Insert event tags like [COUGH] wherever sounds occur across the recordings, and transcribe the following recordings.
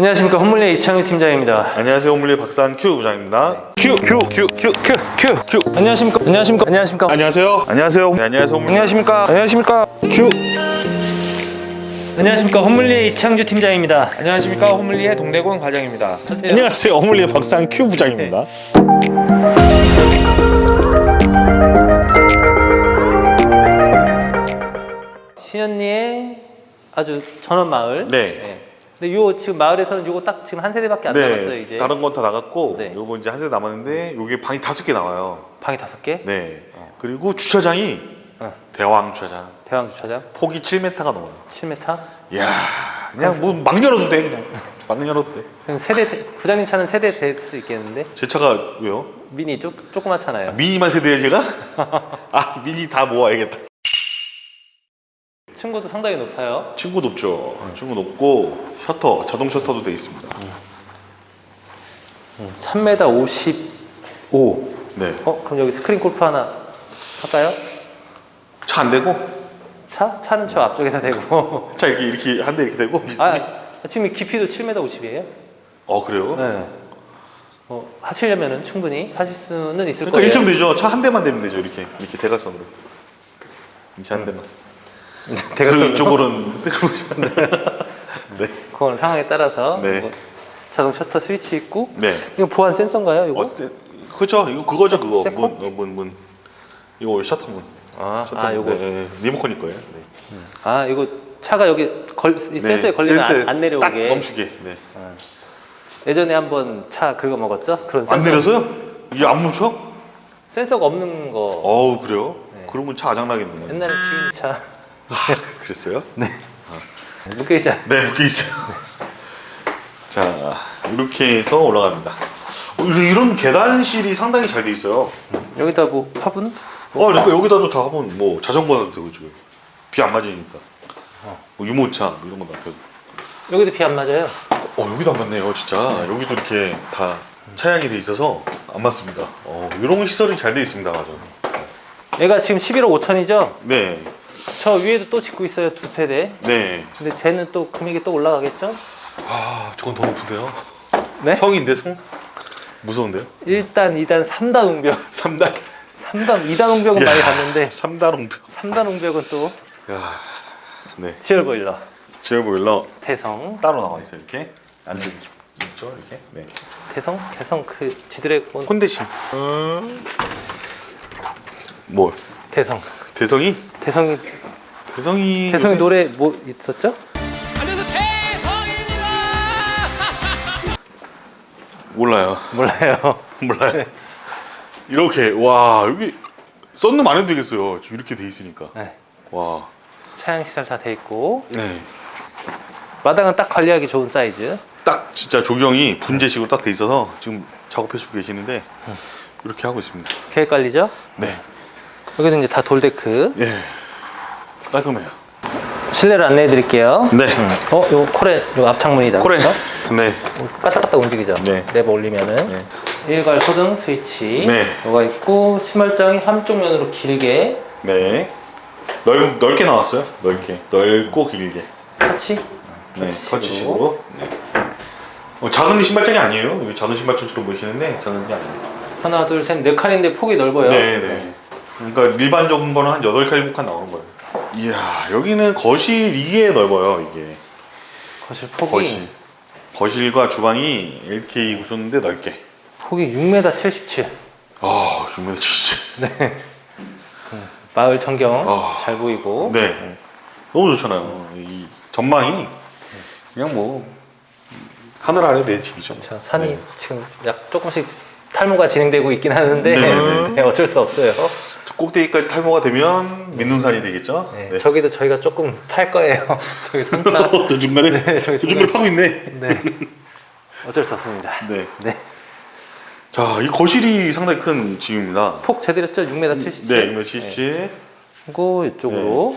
안녕하십니까 홈물리의 이창규 팀장입니다. 안녕하세요. 홈블리 박산 큐 부장입니다. 큐, 큐, 큐, 큐. 큐, 큐, 큐. 안녕하십니까? 안녕하십니까? 안녕하십니까? 안녕하세요. 안녕하세요. 네, 안녕하세요. 홈블리. 안녕하십니까? 안녕하십니까? 큐. 안녕하십니까 홈물리의 이창규 팀장입니다. 안녕하십니까 호물리의 동대권 과장입니다. 안녕하세요. 홈블리 박산 큐 부장입니다. 신현리의 아주 전원 마을. 네. 근데 요 지금 마을에서는 요거 딱 지금 한 세대밖에 안 남았어요 이제. 다른 건 다 나갔고 네. 요거 이제 한 세대 남았는데 요게 방이 다섯 개 나와요. 방이 다섯 개. 네. 그리고 주차장이 어. 대왕 주차장. 대왕 주차장 폭이 7m가 넘어요. 7m. 이야, 그냥 뭐막 열어도 돼 그냥. 막 열어도 돼. 그럼 세대 대- 부장님 차는 세대 될 수 있겠는데 제 차가 왜요? 미니 쪼, 조그맣잖아요. 미니만 세대예요 제가? [LAUGHS] 아 미니 다 모아야겠다. 층고도 상당히 높아요. 친구 높죠. 친구 높고 셔터 자동 셔터도 돼 있습니다. 3m 55. 네. 어 그럼 여기 스크린 골프 하나 할까요? 차 안 되고 차? 차는 저 앞쪽에서 되고. [LAUGHS] 차 이렇게 이렇게 한 대 이렇게 되고 비슷해. 아 지금 깊이도 7m 50이에요. 어 그래요? 네. 뭐 하시려면은 충분히 하실 수는 있을 그러니까 거예요. 이렇게 하면 되죠. 차 한 대만 되면 되죠. 이렇게 이렇게 대각선으로. 이렇게 한 대만. 그리고 대각선으로? 이쪽으로는 [LAUGHS] 세로션. 네. 그건 상황에 따라서 네. 뭐 자동 셔터 스위치 있고 네. 이거 보안 센서인가요? 이거? 어, 세, 그죠? 이거 그거죠 그거. 세코? 문, 어, 문, 문. 이거 셔터 문. 아, 셔터 아 문. 요거 네, 네. 리모컨일 거예요. 네. 아 이거 차가 여기 걸, 이 센서에 네, 걸리면 센서에 안, 안 내려오게. 딱 멈추게. 네. 예전에 한번 차 긁어 먹었죠? 그런 안 센서. 내려서요? 이게 안 멈춰? 센서가 없는 거. 어우 그래요? 네. 그러면 차 아장 나겠네. 옛날에 주인 차 그랬어요? 묶여 있잖아. 네, 묶여 있어요. 자, 이렇게 해서 올라갑니다. 어, 이런- 이런 계단실이 상당히 잘 돼 있어요. 여기다 뭐 화분? 어, 그러니까 여기다도 다 하면 뭐 자전거 놔도 되고 지금 비 안 맞으니까. 뭐 유모차 뭐 이런 거 놔도 되고. 여기도 비 안 맞아요. 어, 여기도 안 맞네요, 진짜. 여기도 이렇게 다 차양이 돼 있어서 안 맞습니다. 어, 이런 시설이 잘 돼 있습니다, 맞아. 얘가 지금 11억 5천이죠? 네, 저 위에도 또 짓고 있어요 두 세대. 네. 근데 쟤는 또 금액이 또 올라가겠죠? 아, 저건 더 높은데요. 네? 성인데 성? 무서운데요? 1단, 2단, 3단 웅벽. 3단. 3단, 2단 웅벽은 많이 봤는데 3단 홍표. 3단 웅벽은 또 야, 네. 지열 보일러. 지어 보일러 태성. 따로 나와 있어요 이렇게 안에 있죠 이렇게 네 태성? 태성 그 지드래곤 콘데심 뭐 태성. 대성이 태성이 대성이 태성이 요새- 노래 뭐 있었죠? [LAUGHS] 몰라요 몰라요. [LAUGHS] 몰라요 이렇게 와 여기 썬룸 안 해도 되겠어요 지금 이렇게 돼 있으니까 네. 와네 차양 시설 다 돼 있고 네. 마당은 딱 관리하기 좋은 사이즈. 딱 진짜 조경이 분재식으로 딱 돼 있어서 지금 작업해 주고 계시는데 이렇게 하고 있습니다 계획 관리죠? 네 여기는 이제 다 돌데크. 예. 깔끔해요 실내를 안내해 드릴게요. 네 어, 요 코레, 요 앞창문이다. 코레 그렇죠? 네 까딱까딱 움직이죠? 네. 내버 올리면은. 네. 일괄 소등 스위치. 네. 요가 있고, 심말장이 한쪽 면으로 길게. 네. 넓, 넓게 나왔어요. 넓게. 넓고 길게. 터치. 네. 터치식으로. 터치식으로. 네. 어, 작은 신발장이 아니에요. 여기 작은 신발장처럼 보이시는데 작은 게 아니에요. 하나, 둘, 셋, 네 칸인데 폭이 넓어요. 네, 네. 그러니까 일반적인 거는 한 8칸, 7칸 나오는 거예요. 이야, 여기는 거실 이게 넓어요, 이게. 거실 폭이, 거실. 거실과 주방이 LK 구조인데 넓게. 폭이 6m 77. 아, 정말 진짜. 네. 마을 전경 아. 잘 보이고. 네. 너무 좋잖아요. 이 전망이 그냥 뭐 하늘 아래 내 집이죠. 자, 산이 네. 지금 약 조금씩 탈모가 진행되고 있긴 하는데 네, 네. 네, 어쩔 수 없어요. 저 꼭대기까지 탈모가 되면 민눈산이 되겠죠? 네, 저기도 저희가 조금 팔 거예요. [LAUGHS] 저기 산타. 저 중간에 네, 저기 저 중간에 파고 있네. 네. 어쩔 수 없습니다. 네. 네. 자, 이 거실이 상당히 큰 집입니다. 폭 제대로죠? 6m 77. 네, 6m 77. 그리고 이쪽으로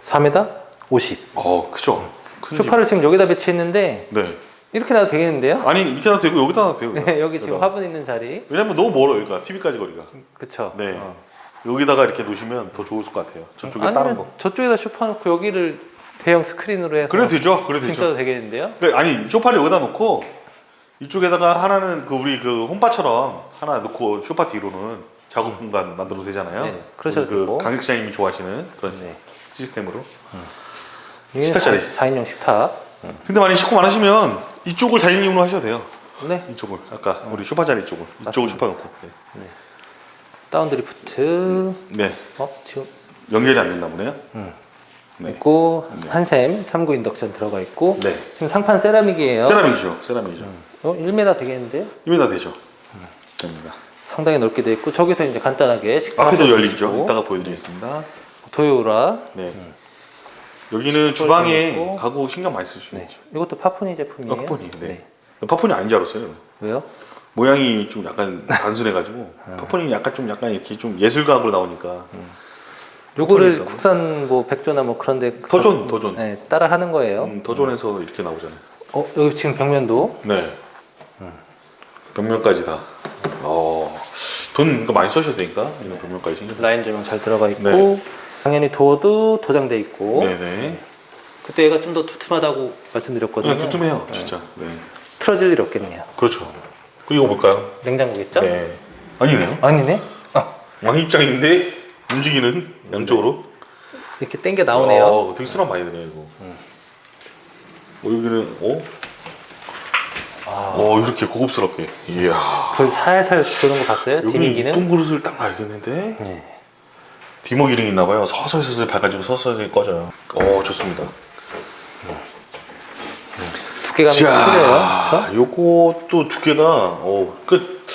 4m 50. 어, 그죠? 큰 집. 소파를 지금 여기다 배치했는데 네. 이렇게 놔도 되겠는데요? 아니 이렇게 놔도 되고 여기다 놔도 되고. 네, 여기 지금 여기다. 화분 있는 자리. 왜냐면 너무 멀어요, 여기가 TV까지 거리가. 그쵸? 네. 어. 여기다가 이렇게 놓으시면 더 좋을 것 같아요. 저쪽에 아니면 다른 거. 저쪽에다 소파 놓고 여기를 대형 스크린으로 해서 그래도 되죠. 그래도 되죠. 진짜도 되겠는데요? 그 아니 쇼파를 여기다 놓고 이쪽에다가 하나는 그 우리 그 홈파처럼 하나 놓고 쇼파 뒤로는 작업 공간 만들어도 되잖아요. 네, 그러셔도 우리 되고. 그 강력자님이 좋아하시는 그런 네. 시스템으로. 식탁자리. 식탁 자리. 4인용 식탁. 근데 만약 식구 많으시면 이쪽을 4인용으로 하셔도 돼요. 네. 이쪽을 아까 우리 쇼파 자리 이쪽을 이쪽을 쇼파 놓고. 네. 다운 드리프트. 네. 어, 지금 연결이 안 됐나 보네요. 음. 네. 있고 네. 한샘 3구 인덕션 들어가 있고 네. 지금 상판 세라믹이에요. 세라믹이죠. 세라믹이죠. 어, 1m 되겠는데요? 1m 되죠. 됩니다. 상당히 넓게 돼 있고 저기서 이제 간단하게 식탁 앞에도 열리죠. 이따가 보여드리겠습니다. 도요라. 네. 여기는 주방에 있고. 가구 신경 많이 쓰시면 네. 이것도 파푸니 제품이에요. 아, 파폰이. 네. 파폰이 아닌 줄 알았어요. 왜요? 모양이 좀 약간 [LAUGHS] 단순해가지고 파폰이 약간 좀 약간 이렇게 좀 예술가으로 나오니까 요거를 파폰이죠. 국산 뭐 백조나 뭐 그런데 도전, 도전. 네, 따라 하는 거예요. 음, 도전해서 이렇게 나오잖아요. 어, 여기 지금 벽면도 네. 벽면까지 다. 어, 돈 이거 많이 써셔도 되니까 이런 벽면까지 생겨. 라인 조명 잘 들어가 있고 네. 당연히 도어도 도장돼 있고 네네. 그때 얘가 좀 더 두툼하다고 말씀드렸거든요. 그냥 두툼해요, 진짜. 네. 틀어질 일 없겠네요. 그렇죠. 그리고 이거 볼까요? 냉장고겠죠? 네. 아니네요. 아니네. 어, 왕입장인데 움직이는 양쪽으로. 이렇게 당겨 나오네요. 음. 어, 되게 수납 많이 되네요 이거. 어, 여기는 어? 아. 어 이렇게 고급스럽게. 이야. 불 살살 주는 거 봤어요? 여기 디밍 기능. 이쁜 그릇을 딱 놔야겠는데. 네. 디모 기능이 있나봐요. 서서히 서서히 봐가지고 서서히 꺼져요. 어 좋습니다. 두께감이 자, 크네요. 요것도 두께가 어끝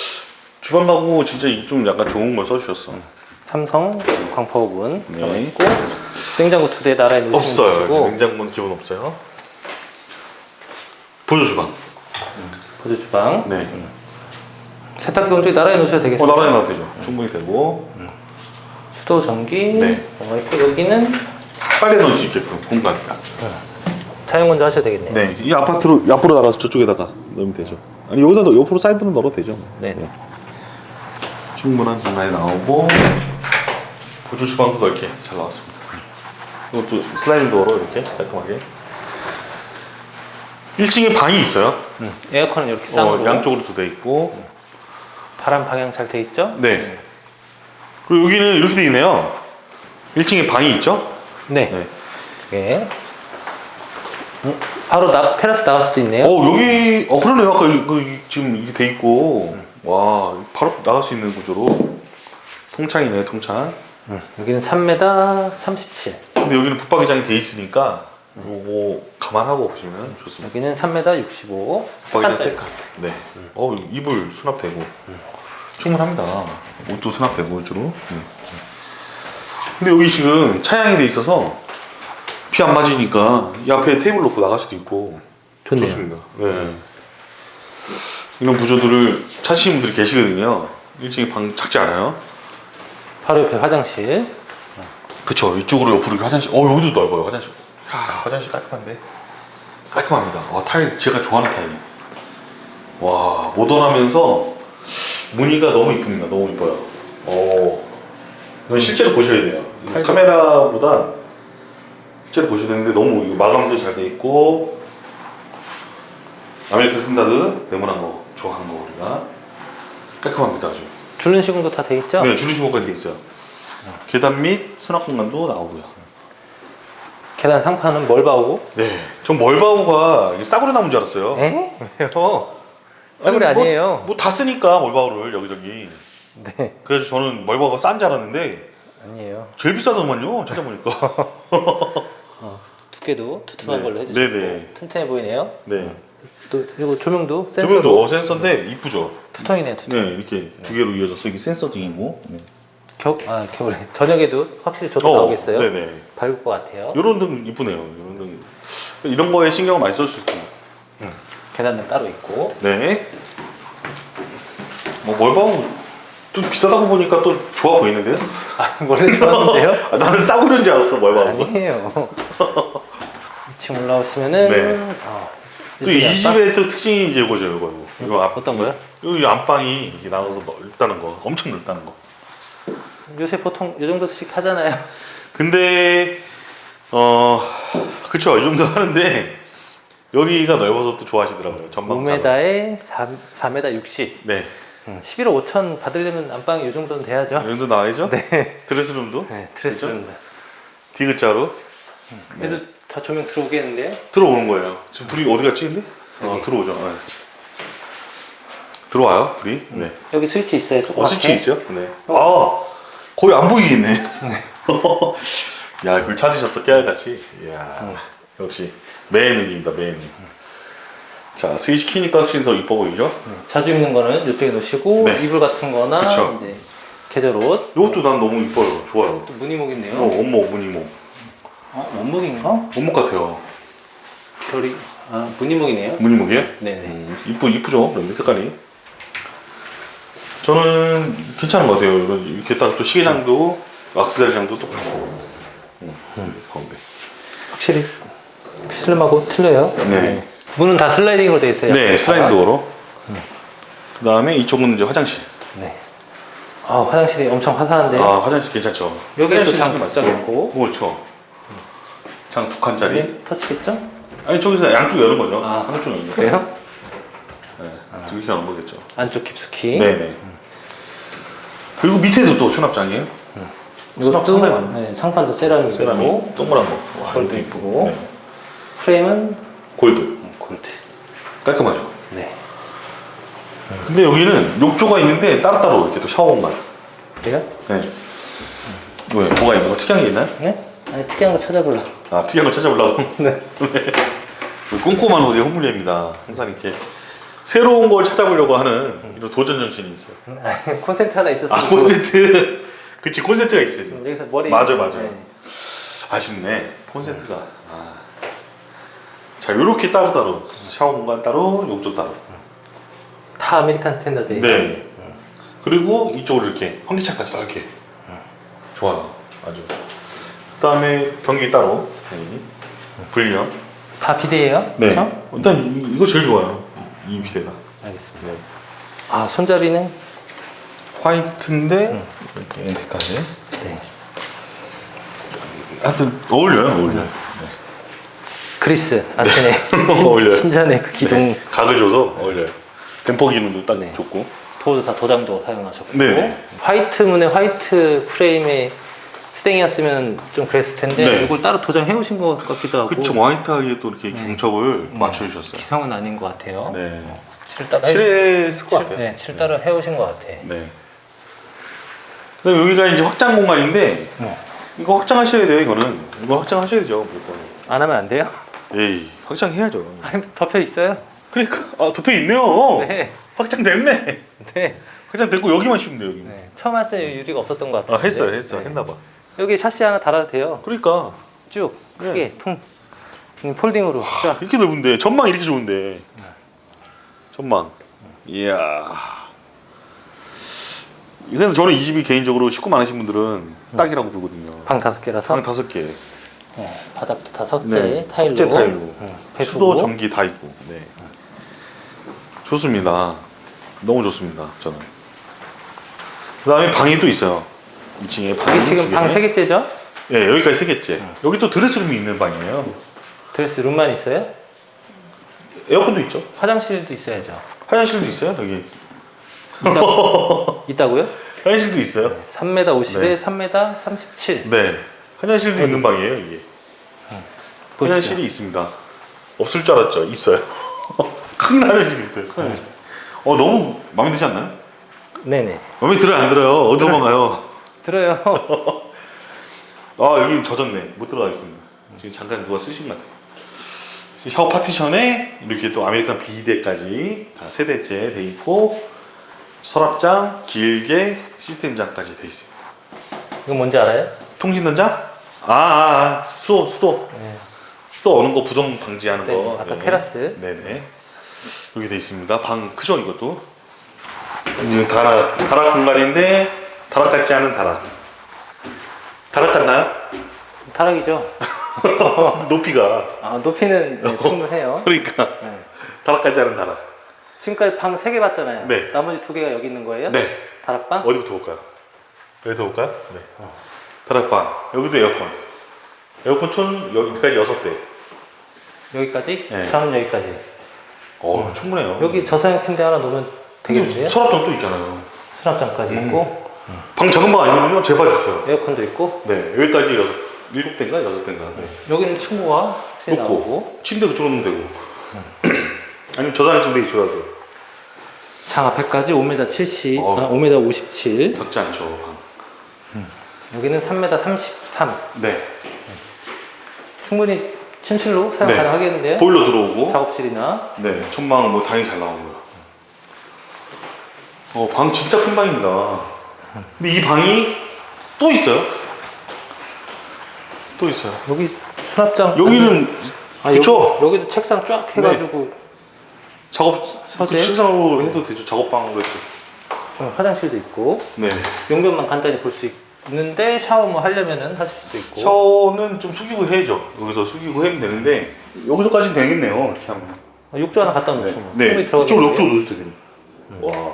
주방 가구 진짜 이좀 약간 좋은 걸 써주셨어. 삼성 광파 오븐 네. 들어가 있고 냉장고 두 대 나란히 놓으시면 없어요. 냉장고는 기본 없어요. 보조 주방. 보조 주방 네. 세탁기 온쪽에 나란히 놓으셔도 어 되겠습니다. 나란히 놔도 되죠. 충분히 되고 수도 전기 네. 들어가 있고 여기는 빨래 넣을 수 있게끔 공간. 사용 먼저 하셔도 되겠네요. 네, 이 아파트로 앞으로 나가서 저쪽에다가 넣으면 되죠. 아니 여기다 넣- 옆으로 사이드로 넣어도 되죠. 네. 충분한 공간이 나오고 보조 주방도 넓게 잘 나왔습니다. 이것도 슬라이딩 도어로 이렇게 깔끔하게. 1층에 방이 있어요. 음, 에어컨은 이렇게 어, 쌍으로 양쪽으로 두 대 있고. 바람 방향 잘 돼 있죠? 네. 그리고 여기는 이렇게 돼 있네요. 1층에 방이 있죠. 네. 네. 예. 음, 바로 나, 테라스 나갈 수도 있네요. 어 여기 어 그러네요. 아까 이- 그 이- 지금 이게 돼 있고 와 바로 나갈 수 있는 구조로 통창이네 통창. 음, 여기는 3m 37. 근데 여기는 붙박이장이 돼 있으니까 요거 감안하고 보시면 좋습니다. 여기는 3m 65. 붙박이장 색깔. 네. 어 이불 수납되고 충분합니다. 옷도 수납되고 이쪽으로. 네. 근데 여기 지금 차양이 돼 있어서 비 안 맞으니까 이 앞에 테이블 놓고 나갈 수도 있고 좋네요. 좋습니다. 네. 이런 구조들을 찾으시는 분들이 계시거든요. 1층에 방 작지 않아요? 바로 옆에 화장실. 그쵸 이쪽으로 옆으로 이렇게 화장실 어 여기도 넓어요 화장실 야 화장실 깔끔한데 깔끔합니다 와 타일 제가 좋아하는 타일 와 모던하면서 무늬가 너무 이쁩니다 너무 이뻐요 어 이건 실제로 보셔야 돼요 이 타일도- 카메라보다 실제로 보셔야 되는데 너무 이거 마감도 잘 돼 있고 아메리칸 스탠다드 네모난 거 좋아하는 거 우리가 깔끔합니다 아주 줄눈 시공도 다 돼 있죠? 네 줄이 시공까지 돼 있어요 계단 및 수납 공간도 나오고요 계단 상판은 멀바우. 네, 전 멀바우가 이게 싸구려 나온 줄 알았어요. 에? 왜요? 싸구려 아니, 뭐- 아니에요. 뭐다 쓰니까 멀바우를 여기저기. 네. 그래서 저는 멀바우가 싼 줄 알았는데 아니에요. 제일 비싸더만요. 찾아보니까. [LAUGHS] 두께도 두툼한 네. 걸로 해주시고 네네. 튼튼해 보이네요. 네. 또 이거 조명도 센서로 조명도 센서인데 이쁘죠. 투톤이네 투톤. 네, 이렇게 두 개로 이어져서 이게 센서 등이고. 네. 겨, 아 겨울에 저녁에도 확실히 저도 어, 나오겠어요. 네네. 밝을 것 같아요. 이런 등 이쁘네요. 이런 등. 이런 거에 신경을 많이 써주시고. 계단등 따로 있고. 네. 뭐 멀바우 좀 비싸다고 보니까 또 좋아 보이는데요? 아 원래 좋았는데요? [LAUGHS] 아, 나는 싸구려인 줄 알았어 멀바우가. 아니에요. [LAUGHS] 2층 올라오시면은 네. 어, 또이 이쪽에 집의 또 특징이 이제 이거죠, 이거. 이거 앞, 어떤 거요? 여기 안방이 이렇게 나눠서 넓다는 거, 엄청 넓다는 거. 요새 보통 이 정도씩 하잖아요. 근데 어 그쵸 이 정도 하는데 여기가 넓어서 또 좋아하시더라고요 전방 5m에 4, 4m 60. 네 음, 11억 5천 받으려면 안방이 이 정도는 돼야죠. 이 정도 나와야죠 네. 드레스룸도 네, 드레스룸. 디귿자로 그래도 다 조명 들어오겠는데요? 들어오는 거예요 지금 불이 어디 갔지 근데? 어 여기. 들어오죠 네. 들어와요 불이 네 여기 스위치 있어요. 조그맣게. 어, 스위치 있죠? 네. 아, 거의 안 보이겠네. [LAUGHS] 야, 그걸 찾으셨어, 깨알같이. 이야, 역시 매너입니다, 매너. 자, 스위치 키니까 확실히 더 이뻐 보이죠? 자주 입는 거는 이쪽에 놓으시고 네. 이불 같은 거나 그쵸. 이제 계절 옷. 이것도 난 너무 이뻐요. 좋아요. 또 무늬목 있네요. 어, 원목, 무늬목. 어, 원목인가? 원목 같아요. 결이 아 무늬목이네요. 무늬목이에요? 네네. 음, 이쁘, 이쁘죠? 그런데 색깔이. 저는 괜찮은 것 같아요. 이런- 이렇게 딱 또 시계장도, 왁스자리장도 또 좋고. 음, 가운데. 확실히 필름하고 틀려요. 네. 문은 다 슬라이딩으로 돼 있어요. 네, 슬라이드 도어로. 그 다음에 이쪽은 이제 화장실. 네. 아 화장실이 엄청 화사한데 아, 화장실 괜찮죠. 여기에 화장실 장 맞죠? 있고. 그렇죠. 장 두 칸짜리. 네, 터치겠죠? 아니, 저기서 양쪽 여는 거죠. 아. 한쪽 여는 거. 그래요? 네, 이렇게 여는 거겠죠. 안쪽 깊숙이. 네네. 그리고 밑에도 또 수납장이에요. 수납 이것도 상당히 많네. 네, 상판도 세라믹이고 세라믹, 동그란 거. 와, 이것도 이쁘고. 네. 프레임은 골드. 골드. 깔끔하죠. 네. 근데 여기는 욕조가 있는데 따로따로 이렇게 또 샤워 공간. 그래요? 네. 왜? 뭐가 있는 거? 특이한 게 있나요? 네? 아니 특이한 거 찾아볼라. 아, 특이한 거 찾아보려고? [LAUGHS] 네. 우리 꼼꼼한 우리 홍물리입니다. 항상 이렇게 새로운 걸 찾아보려고 하는 이런 도전 정신이 있어요. 아니, 콘센트 하나 있었으면 아 콘센트, 그치 콘센트가 있어요. 지금. 여기서 머리 맞아요, 맞아요. 네. 아쉽네 콘센트가. 아. 자 이렇게 따로 따로 샤워 공간 따로, 욕조 따로. 다 아메리칸 스탠다드. 네. 그리고 이쪽으로 이렇게 환기창까지 딱 이렇게. 좋아요, 아주. 그다음에 변기 따로 당연히 분리형. 다 비대예요? 네. 그렇죠? 일단 이- 이거 제일 좋아요. 이 비대가. 알겠습니다. 네. 아 손잡이는 화이트인데 이렇게 엔티까지. 네. 하여튼 어울려요, 어울려. 그리스 안테네 [LAUGHS] 어울려요. 신 전의 그 기둥 네. 각을 줘서 어울려요. 댐퍼 기능도 딱 네. 좋고. 도어도 다 도장도 사용하셨고 네네. 화이트 문에 화이트 프레임에 스탱이었으면 좀 그랬을 텐데 네. 이걸 따로 도장해 오신 것 같기도 하고 그쵸, 화이트하게 또 이렇게 네. 경첩을 맞춰주셨어요. 기성은 아닌 것 같아요. 네. 칠 따로 해- 실했을 것 칠- 같아요. 네, 칠 따로 해 오신 것 같아. 네. 그다음 여기가 이제 확장 공간인데 네. 이거 확장하셔야 돼요. 이거는 이거 확장하셔야죠. 무조건. 안 하면 안 돼요? 에이 확장해야죠. 아니, 덮여 있어요. 그러니까 아 도표 있네요. 네, 확장됐네. 네. 확장됐고 여기만 씌우면 돼요. 여기. 네. 처음 할 때 유리가 없었던 것아 같아요. 했어요, 했어, 했나 봐. 여기 샤시 하나 달아도 돼요. 그러니까 쭉 크게 네. 통 음, 폴딩으로 쫙. 이렇게 넓은데 전망 이렇게 좋은데 전망. 이야. 이건 저는 이 집이 개인적으로 식구 많으신 분들은 딱이라고 보거든요. 방 다섯 개라서 방 다섯 개. 네, 바닥도 다 석재 네, 타일로. 석재 타일로. 응, 수도 배수구. 전기 다 있고. 네. 좋습니다. 너무 좋습니다. 저는. 그다음에 방이 또 있어요. 2층에 방이 여기 지금 두방 개. 세 개째죠? 네, 여기까지 세 개째. 여기 또 드레스룸이 있는 방이에요. 드레스 룸만 있어요? 에어컨도 있죠. 화장실도 있어야죠. 화장실도 있어요. 여기. 있다고요? [LAUGHS] 화장실도 있어요. 3m 50에 네. 3m 37. 네. 화장실도 있는 방이에요, 이게. 보시죠. 화장실이 있습니다. 없을 줄 알았죠. 있어요. [LAUGHS] 큰 화장실이 있어요. 큰 화장실. 어, 너무 마음에 들지 않나요? 네네. 마음에 들어요, 안 들어요? 어디 도망가요? 들어요. [LAUGHS] 아, 여기 젖었네. 못 들어가겠습니다. 지금 잠깐 누가 쓰신 것 같아요. 샤워 파티션에 이렇게 또 아메리칸 비데까지 다세 대째 돼 있고 서랍장, 길게 시스템장까지 돼 있습니다. 이거 뭔지 알아요? 통신전자? 아, 아, 아 수도, 수도. 네. 수도 오는 거 부동 방지하는 네, 거. 아까 테라스. 네네. 여기 돼 있습니다. 방 크죠 이것도. 지금 다락 다락 공간인데 다락 같지 않은 다락. 다락 같나요? 타락이죠. [LAUGHS] 높이가. 아, 높이는 네, 충분해요. 그러니까 네. 다락 같지 않은 다락. 지금까지 방세개 봤잖아요. 네. 나머지 두 개가 여기 있는 거예요? 네. 다락방? 어디부터 볼까요? 여기부터 볼까요? 네. 다락방. 여기도 에어컨. 에어컨 촌 여기까지 여섯 대. 여기까지? 네. 저는 여기까지. 어 충분해요. 여기 저사양 침대 하나 놓으면 되겠는데요? 서랍장 또 있잖아요. 수납장까지 음. 있고 방 작은 방 아니거든요. 제발 주세요. 에어컨도 있고 네 여기까지 여섯 일곱 대인가 여섯 대인가. 네. 여기는 친구가 새 나오고 놓고 침대 그쪽으로 놓으면 되고. [CLEARS THROAT] 아니면 저장한 침대 이쪽으로 장 앞에까지 5m 70, 어. 아, 5m 57 작지 않죠 방. 여기는 3m 33 네. 충분히 침실로 사용 네. 가능하겠는데요? 보일러 들어오고. 작업실이나 네, 천막 뭐 당연히 잘 나오고요. 어, 방 진짜 큰 방입니다. 근데 이 방이 또 있어요? 또 있어요. 여기 수납장 여기는 아, 그쵸? 여기, 여기도 책상 쫙 해가지고 작업 서재? 그 책상으로 해도 되죠. 작업방으로 해도. 어, 화장실도 있고 네. 용변만 간단히 볼 수 있 는데 샤워 뭐 하려면은 하실 수도 있고 샤워는 좀 숙이고 해야죠. 여기서 숙이고 해면 되는데 여기서까지는 되겠네요. 이렇게 하면. 어, 욕조 하나 갖다 놓죠 네. 뭐. 네. 이쪽으로 들어가겠는데요? 이쪽으로 놓으셔도 되겠네. 와.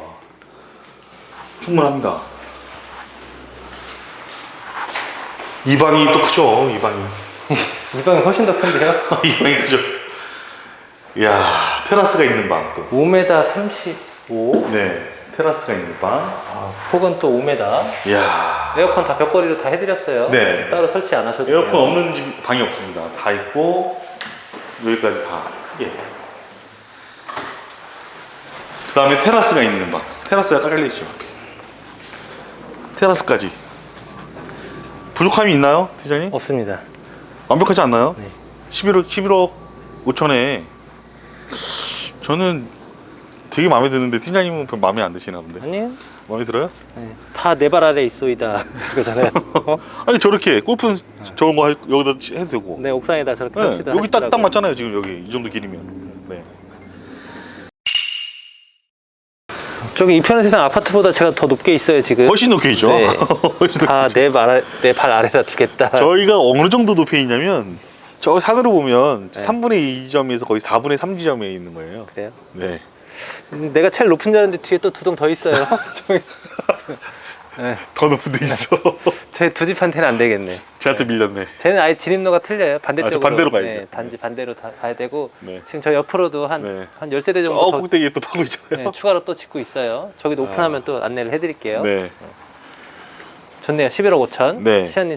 충분합니다. 이 방이 또 크죠. 이 방이. [LAUGHS] 이 방이 훨씬 더 큰데요? [LAUGHS] 이 방이 크죠. 이야, 테라스가 있는 방 또. 5m 35 네, 테라스가 있는 방. 아, 폭은 또 5m 이야, 에어컨 다 벽걸이로 다 해드렸어요 네. 따로 설치 안 하셔도 에어컨 돼요 없는 집 방이 없습니다. 다 있고 여기까지 다 크게. 그 다음에 테라스가 있는 방. 테라스가 깔려 있죠. 테라스까지. 부족함이 있나요, 디자인이? 없습니다 완벽하지 않나요? 네. 11억 11억 5천에 저는 되게 마음에 드는데 팀장님은 별 마음에 안 드시나 본데 아니요 마음에 들어요? 다 내 발 아래 있소이다 [LAUGHS] 그거잖아요 [LAUGHS] 아니 저렇게 골프는 저거 뭐 여기다 해도 되고 네 옥상에다 저렇게 네, 설치다 여기 딱, 딱. 맞잖아요 지금 여기 이 정도 길이면 네. 저기 이편의 세상 아파트보다 제가 더 높게 있어요 지금 훨씬 높게 있죠 네. [LAUGHS] 훨씬 높게 다내발내발 아래다 두겠다 저희가 어느 정도 높이에 있냐면 저 산으로 보면 네. 3분의 2점에서 거의 4분의 3 지점에 있는 거예요 그래요? 네. 음, 내가 제일 높은 줄 알았는데 뒤에 또 두 동 더 있어요. [LAUGHS] 저기. 네, 더 높은 데 있어. 저희 두 집한테는 안 되겠네. 저한테 밀렸네. 쟤는 아예 진입로가 틀려요. 반대쪽으로. 아, 저 반대로 가야죠. 네, 단지 반대로 다 가야 되고 네. 지금 저 옆으로도 한, 네. 한 열세대 정도 저더 꼭대기에 또 파고 있잖아요. 네, 추가로 또 짓고 있어요. 저기도 오픈하면 또 안내를 해 드릴게요. 네. 좋네요. 11억 5천. 네. 저는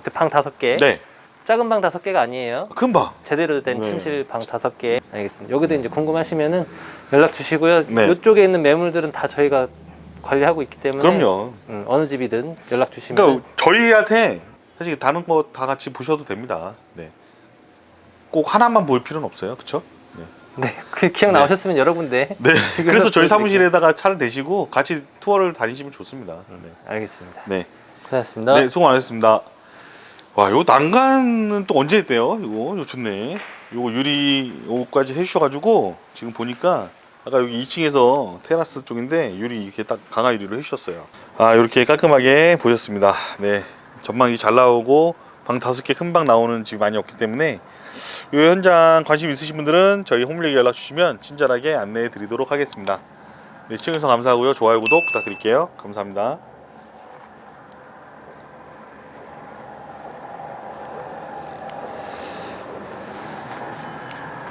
그때 방 다섯 개. 네. 작은 방 다섯 개가 아니에요. 금방. 제대로 된 네. 침실 방 다섯 개. 알겠습니다. 여기도 이제 궁금하시면은 연락 주시고요 네. 이쪽에 있는 매물들은 다 저희가 관리하고 있기 때문에 그럼요 음, 어느 집이든 연락 주시면 그러니까 저희한테 사실 다른 거 다 같이 보셔도 됩니다. 네. 꼭 하나만 볼 필요는 없어요. 그렇죠? [LAUGHS] 네, 그 기억 네. 나오셨으면 여러 군데 [LAUGHS] 네. 그래서 저희. 사무실에다가 차를 대시고 같이 투어를 다니시면 좋습니다. 네. 알겠습니다 네. 고생하셨습니다 네, 수고 많으셨습니다. 와, 요 난간은 또 언제 했대요? 이거, 이거 좋네. 요거 유리 요거까지 해주셔가지고 지금 보니까 아까 여기 2층에서 테라스 쪽인데 유리 이렇게 딱 강화 유리로 해주셨어요. 아, 이렇게 깔끔하게 보셨습니다. 네, 전망이 잘 나오고 방 다섯 개 큰 방 나오는 집이 많이 없기 때문에 이 현장 관심 있으신 분들은 저희 홈리에게 연락 주시면 친절하게 안내해 드리도록 하겠습니다. 네, 시청해주셔서 감사하고요. 좋아요, 구독 부탁드릴게요. 감사합니다.